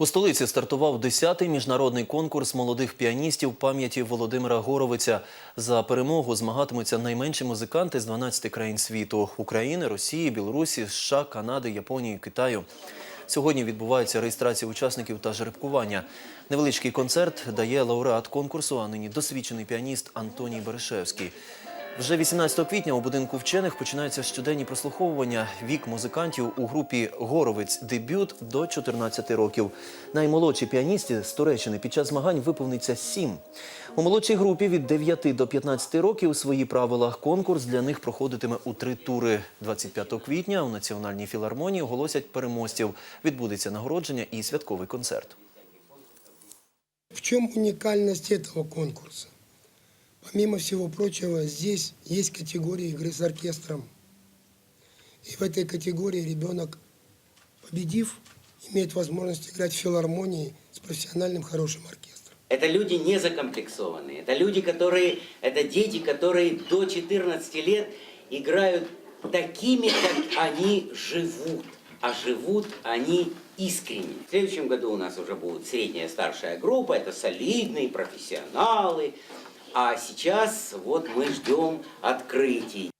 У столиці стартував 10-й міжнародний конкурс молодих піаністів пам'яті Володимира Горовиця. За перемогу змагатимуться найменші музиканти з 12 країн світу – України, Росії, Білорусі, США, Канади, Японії, Китаю. Сьогодні відбувається реєстрація учасників та жеребкування. Невеличкий концерт дає лауреат конкурсу, а нині досвідчений піаніст Антоній Берешевський. Вже 18 квітня у будинку вчених починаються щоденні прослуховування вік музикантів у групі Горовець дебют до 14 років. Наймолодшій піаністі з Туреччини під час змагань виповниться 7. У молодшій групі від 9 до 15 років свої правила. Конкурс для них проходитиме у три тури. 25 квітня у Національній філармонії оголосять переможців. Відбудеться нагородження і святковий концерт. В чем уникальность этого конкурса? Помимо всего прочего, здесь есть категория игры с оркестром. И в этой категории ребенок, победив, имеет возможность играть в филармонии с профессиональным хорошим оркестром. Это люди не закомплексованные. Это люди, которые, это дети, которые до 14 лет играют такими, как они живут. А живут они искренне. В следующем году у нас уже будет средняя старшая группа, это солидные профессионалы. А сейчас вот мы ждем открытий.